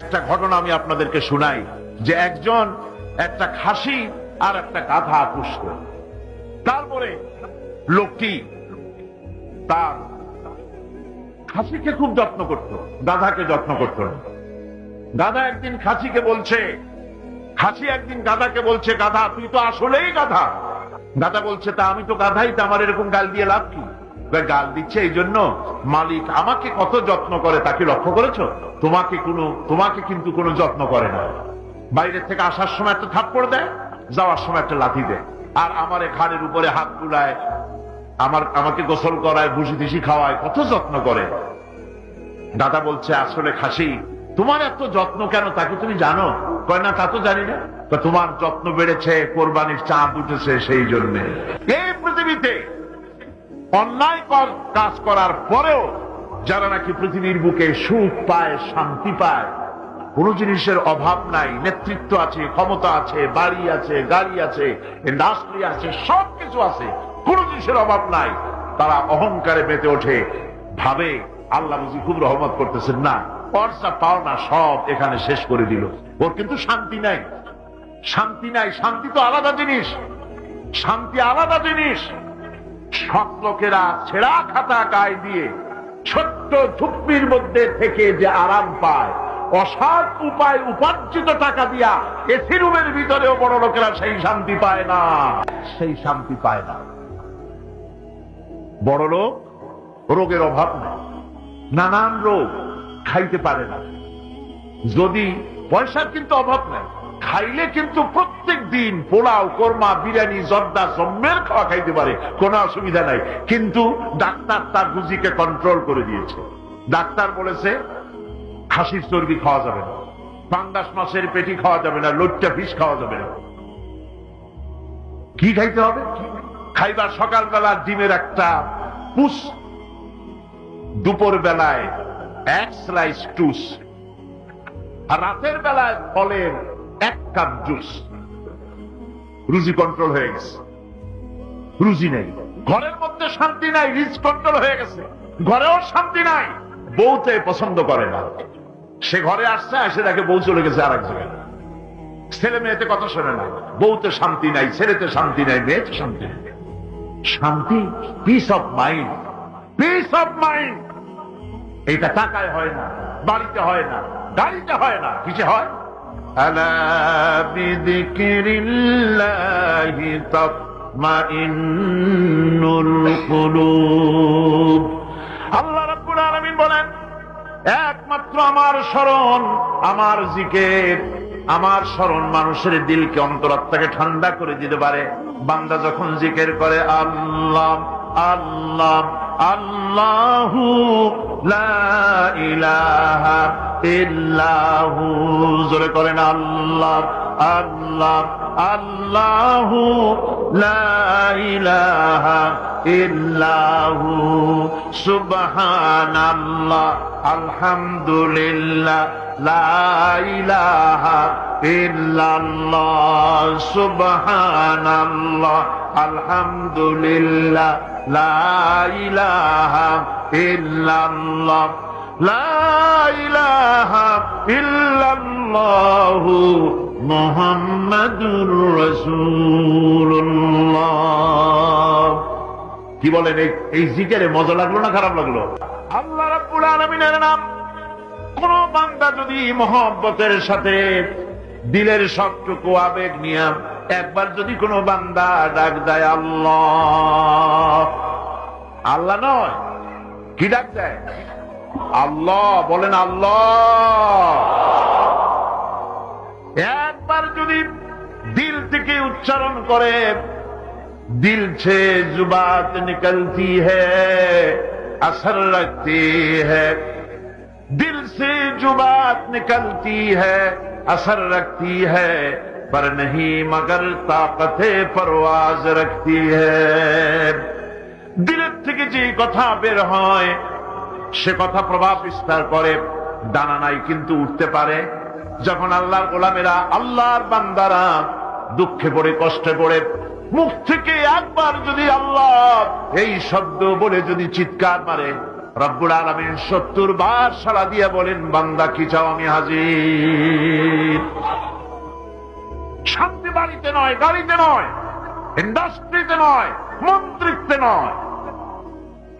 একটা ঘটনা আমি আপনাদেরকে শুনাই, যে একজন একটা খাসি আর একটা গাধা পুষত তারপরে লোকটি তার খাসিকে খুব যত্ন করত, গাধাকে যত্ন করত না। গাধা একদিন খাসিকে বলছে, খাসি একদিন গাধাকে বলছে, গাধা, তুই তো আসলেই গাধা। গাধা বলছে, তা আমি তো গাধাই, তা আমার এরকম গাল দিয়ে লাভ কি? গাল দিচ্ছে এই জন্য মালিক আমাকে কত যত্ন করে তাকে লক্ষ্য করেছ? তোমাকে কোনো, তোমাকে কিন্তু কোনো যত্ন করে না। বাইরে থেকে আসার সময় একটা থাপ্পড় দেয়, যাওয়ার সময় একটা লাথি দেয়। আর আমার ঘাড়ের উপরে হাত তুলায় আমার, আমাকে গোসল করায় ভুসি টুসি খাওয়ায়, কত যত্ন করে। দাদা বলছে, আসলে খাসি, তোমার এত যত্ন কেন তাকে তুমি জানো? কয়, না, তা তো জানি না। তোমার যত্ন বেড়েছে, কোরবানির চাঁদ উঠেছে সেই জন্য। এই পৃথিবীতে অন্যায় কাজ করার পরেও যারা নাকি পৃথিবীর বুকে সুখ পায়, শান্তি পায়, কোন জিনিসের অভাব নাই, নেতৃত্ব আছে, ক্ষমতা আছে, বাড়ি আছে, গাড়ি আছে ইন্ডাস্ট্রি আছে, সবকিছু আছে, কোন জিনিসের অভাব নাই। তারা অহংকারে মেতে ওঠে। ভাবে, আল্লাহ বুঝি খুব রহমত করতেছেন। না পর্সা পাওনা সব এখানে শেষ করে দিল। ওর কিন্তু শান্তি নাই। শান্তি নাই। শান্তি তো আলাদা জিনিস। শান্তি আলাদা জিনিস। সৎ লোকেরা ছেঁড়া খাতা গায়ে দিয়ে ছোট্ট ধুপ্পির মধ্যে থেকে যে আরাম পায় অসৎ উপায় উপার্জিত টাকা দিয়া এসি রুমের ভিতরেও বড় লোকেরা সেই শান্তি পায় না। সেই শান্তি পায় না। বড় লোক রোগের অভাব নেই, নানান রোগ খাইতে পারে না। যদি পয়সার কিন্তু অভাব নেই খাইলে কিন্তু প্রত্যেক দিন পোলাও, কোরমা, বিরিয়ানি, জর্দা জম্মের খাওয়া খাইতে পারে, কোনো অসুবিধা নাই। কিন্তু ডাক্তার তার রুজিকে কন্ট্রোল করে দিয়েছে। ডাক্তার বলেছে, খাসির চর্বি খাওয়া যাবে না। পাঙ্গাস মাছের পেটি খাওয়া যাবে না লজ্জা ফিস খাওয়া যাবে না। কি খাইতে হবে? খাইবার সকালবেলা ডিমের একটা পুষ দুপুর বেলায় এক স্লাইস টুস, আর রাতের বেলায় ফলের এক কাপ জুস। রুজি কন্ট্রোল হয়ে গেছে। রুজি নেই। ঘরের মধ্যে শান্তি নাই রিজ কন্ট্রোল হয়ে গেছে। ঘরেও শান্তি নাই। বউতে পছন্দ করে না। সে ঘরে আসছে, এসে দেখে বউ চলে গেছে আর এক জায়গায়। ছেলে মেয়েতে কথা শোনে না। বউতে শান্তি নাই, ছেলেতে শান্তি নাই, মেয়েতে শান্তি নাই। শান্তি peace of mind peace of mind এটা টাকায় হয় না, বাড়িতে হয় না, গাড়িতে হয় না। কিসে হয়? আলা বিযিকরিল্লাহি তাতমাইন্নুল কুলুব। আল্লাহ রাব্বুল আলামিন বলেন, একমাত্র আমার স্মরণ, আমার জিকের, আমার স্মরণ মানুষের দিলকে অন্তরাত্মাকে ঠান্ডা করে দিতে পারে। বান্দা যখন জিকের করে, আল্লাহ আল্লাহ আল্লাহু লা ইলাহা জোরে করেন আল্লাহ আল্লাহ, আল্লাহু লা ইলাহা ইল্লাহু। সুবহানাল্লাহ, আলহামদুলিল্লাহ, লা ইলাহা ইল্লাল্লাহ। আলহামদুলিল্লাহ। লা ইলাহা ইল্লাল্লাহ। লা ইলাহা ইল্লাল্লাহু মুহাম্মাদুর রাসূলুল্লাহ। কি বলেন, এই জিকেরে মজা লাগল না খারাপ লাগল? আল্লাহ রাব্বুল আলামিনের নাম। কোন বান্দা যদি মহব্বতের সাথে দিলের সবটুকু আবেগ নিয়ে একবার যদি কোনো বান্দা ডাক দেয়, আল্লাহ। আল্লাহ নয়, কি ডাক দেয়? আল্লাহ, বলেন আল্লাহ। একবার যদি দিল থেকে উচ্চারণ করে, দিল সে জুবাত নিকলতি হসর হে। হিল সে জুবাত নিকলতি হসর রাখতি হে। پر نہیں مگر طاقت پرواز رکھتی ہے দিলের থেকে যে কথা বের হয় সে কথা প্রভাব বিস্তার করে দানা নাই কিন্তু উঠতে পারে যখন আল্লাহর গোলামেরা আল্লাহর বান্দারা দুঃখে পড়ে কষ্টে পড়ে মুখ থেকে একবার যদি আল্লাহ এই শব্দ বলে যদি চিৎকার মারে, রব্বুল আলমিন সত্তর বার সারা দিয়া বলেন, বান্দা কি চাও আমি হাজির? শান্তি বাড়িতে নয়, গাড়িতে নয়, ইন্ডাস্ট্রিতে নয় মন্ত্রিত্বে নয়।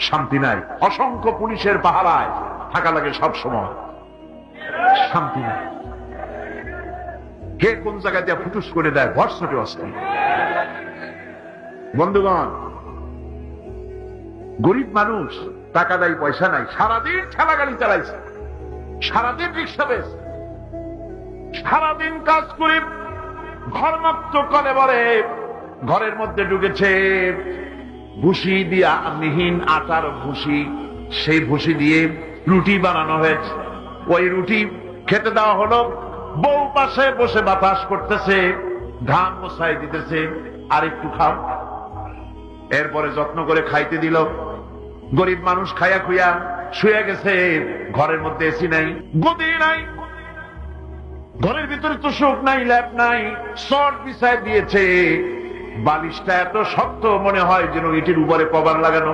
শান্তি নাই, অসংখ্য পুলিশের পাহারায় থাকা লাগে সব সময়। শান্তি নাই। কে কোন জায়গা দিয়ে ফুটুস করে দেয় হোয়াটসঅ্যাপে অস্থির। বন্ধুগণ, গরিব মানুষ, টাকা দেয় পয়সা নাই, সারাদিন ঠেলা গাড়ি চালাইছে। সারাদিন রিক্সা বেশ সারাদিন কাজ করে ঘর মুক্ত করে বলে ঘরের মধ্যে ঢুকেছে। ভুসি দিয়া মিহিন আটার ভুসি সেই ভুসি দিয়ে রুটি বানানো হয়েছে। ওই রুটি খেতে দেওয়া হলো। বউ পাশে বসে বাতাস করতেছে ধান মশাই দিতেছে। আর একটু খাও। এরপরে যত্ন করে খাইতে দিল। গরিব মানুষ খাইয়া খুইয়া শুয়ে গেছে। ঘরের মধ্যে এসি নাই গদি নাই। ঘরের ভিতরে তো শোক নাই ল্যাপ নাই। শর্ট বিছায় দিয়েছে। বালিশটা এত শক্ত মনে হয় যেন ইটির উপরে কভার লাগানো।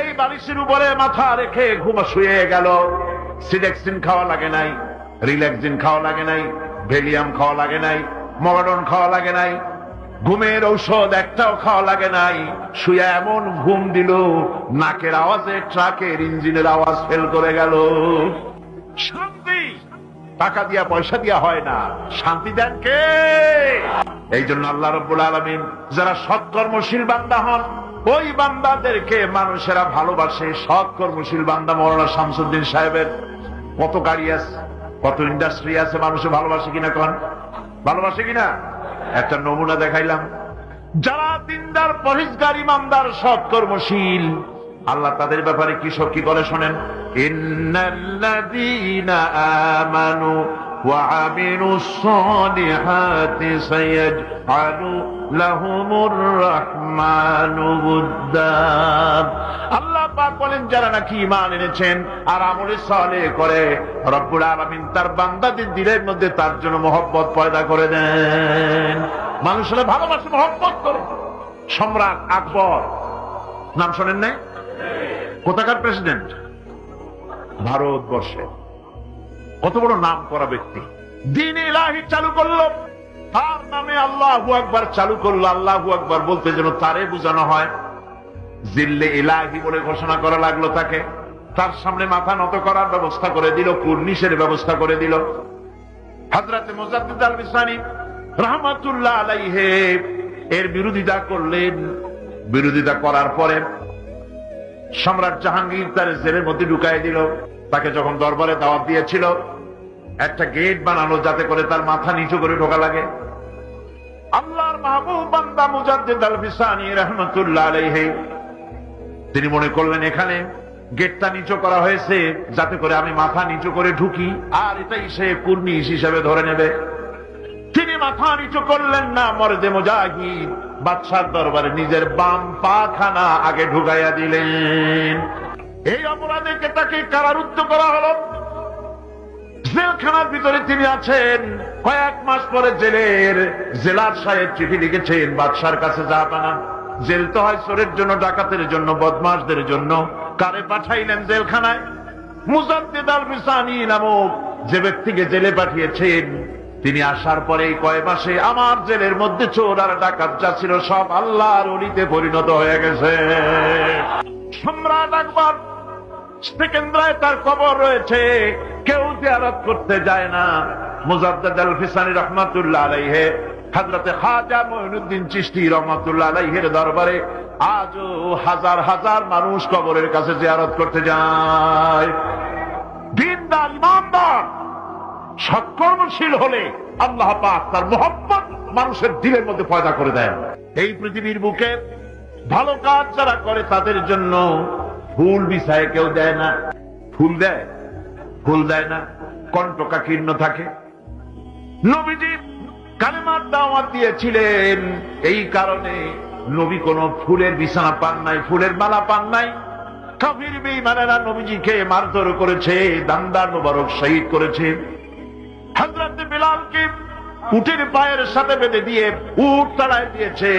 এই বালিশের উপরে মাথা রেখে ঘুমা শুয়ে গেল। সিডেক্সিন খাওয়া লাগে নাই, রিল্যাক্সিন খাওয়া লাগে নাই, ভেলিয়াম খাওয়া লাগে নাই, মগাডন খাওয়া লাগে নাই, ঘুমের ঔষধ একটাও খাওয়া লাগে নাই। শুয়ে এমন ঘুম দিল, নাকের আওয়াজে ট্রাকের ইঞ্জিনের আওয়াজ ফেল করে গেল। টাকা দিয়া, পয়সা দিয়া হয় না। শান্তি দেন কে? এই জন্য আল্লাহ রব্বুল আলমিন, যারা সৎকর্মশীল বান্দা হন, ওই বান্দাদেরকে মানুষেরা ভালোবাসে। সৎকর্মশীল বান্দা মৌলানা শামসুদ্দিন সাহেবের। কত গাড়ি আছে, কত ইন্ডাস্ট্রি আছে, মানুষে ভালোবাসে কিনা কন? ভালোবাসে কিনা? একটা নমুনা দেখাইলাম। যারা দিনদার পরিষ্কার ইমানদার সৎকর্মশীল আল্লাহ তাদের ব্যাপারে কি সব কি করে শোনেন? ইন্নাল্লাযীনা আমানু وعملوا الصالحات سيجعل لهم الرحمن ودا আল্লাহ পাক বলেন যারা নাকি ঈমান এনেছেন আর আমলে সালে করে রব্বুল আলামিন তার বান্দাদের দিলের মধ্যে তার জন্য মহব্বত পয়দা করে দেন মানুষেরা ভালোবাসে মহব্বত করে সম্রাট আকবর নাম শোনেন নাই কোথাকার প্রেসিডেন্ট ভারতবর্ষে। কত বড় নাম করা ব্যক্তি। দিন ইলাহি চালু করল। তার নামে আল্লাহ একবার চালু করল। আল্লাহ একবার বলতে যেন তারে বোঝানো হয়। জিল্লে ইলাহি বলে ঘোষণা করা লাগল তাকে। তার সামনে মাথা নত করার ব্যবস্থা করে দিল, কুর্নিশের ব্যবস্থা করে দিল। হাজরাতে মোজাদ্দিদ আল বিসানি রহমাতুল্লাহ আলাইহে এর বিরোধিতা করলেন। বিরোধিতা করার পরে সম্রাট জাহাঙ্গীর তার জেলের মধ্যে ঢুকাই দিল। তাকে যখন দরবারে দাওয়াত দিয়েছিল, একটা গেট বানানো যাতে করে তার মাথা নিচু করে ঢোকা লাগে। আল্লাহর মাহবুব বান্দা মুজাদ্দিদ আল বিসানি রহমতুল্লাহ আলাইহি, তিনি মনে করলেন, এখানে গেটটা নিচু করা হয়েছে, যাতে করে আমি মাথা নিচু করে ঢুকি, আর এটাই সে কুর্নিশ হিসেবে ধরে নেবে। মাথা নিচু করলেন না, মরদে মুজাহিদ। বাদশার দরবারে নিজের বাম পা খানা আগে ঢুকাইয়া দিলেন। এই অপরাধে তাকে কারারুদ্ধ করা হলো। জেলখানার ভিতরে তিনি আছেন। কয়েক মাস পরে জেলের জেলার সাহেব চিঠি লিখেছেন, বাদশার কাছে যা পানা। জেল তো হয় চোরের জন্য, ডাকাতের জন্য বদমাসদের জন্য। কারে পাঠাইলেন জেলখানায়? মুজাদ্দিদ আল বিসানি নামক যে ব্যক্তিকে জেলে পাঠিয়েছেন তিনি আসার পরে কয় মাসে আমার জেলের মধ্যে চোর আর ডাকাত যা ছিল সব আল্লাহর অলিতে পরিণত হয়ে গেছে। সম্রাট আকবর সেকেন্দ্রায় তার কবর রয়েছে। কেউ জিয়ারত করতে যায় না। মুজাদ্দাদ ফিসানি রহমাতুল্লাহ আলাইহে, হযরতে খাজা মঈনুদ্দিন চিশতি রহমাতুল্লাহ আলাইহির দরবারে আজও হাজার হাজার মানুষ কবরের কাছে জিয়ারত করতে যায়। দিনদার, ইমানদার সৎকর্মশীল হলে আল্লাহ পাক তার মোহাম্মত মানুষের দিলের মধ্যে পয়দা করে দেন। এই পৃথিবীর বুকে ভালো কাজ যারা করে তাদের জন্য ফুল বিছায় কেউ দেয় না। ফুল দেয় ফুল দেয় না। কণ্ঠকা কীর্ণ থাকে। নবীজি কালেমার দাওয়াত দিয়েছিলেন। এই কারণে নবী কোন ফুলের বিছানা পান নাই, ফুলের মালা পান নাই। কাফির বেঈমানেরা নবীজিকে মারধর করেছে দান্দার মোবারক শহীদ করেছে। বিলালকে উটের পায়ের সাথে বেঁধে দিয়ে উট তাড়ায় দিয়েছে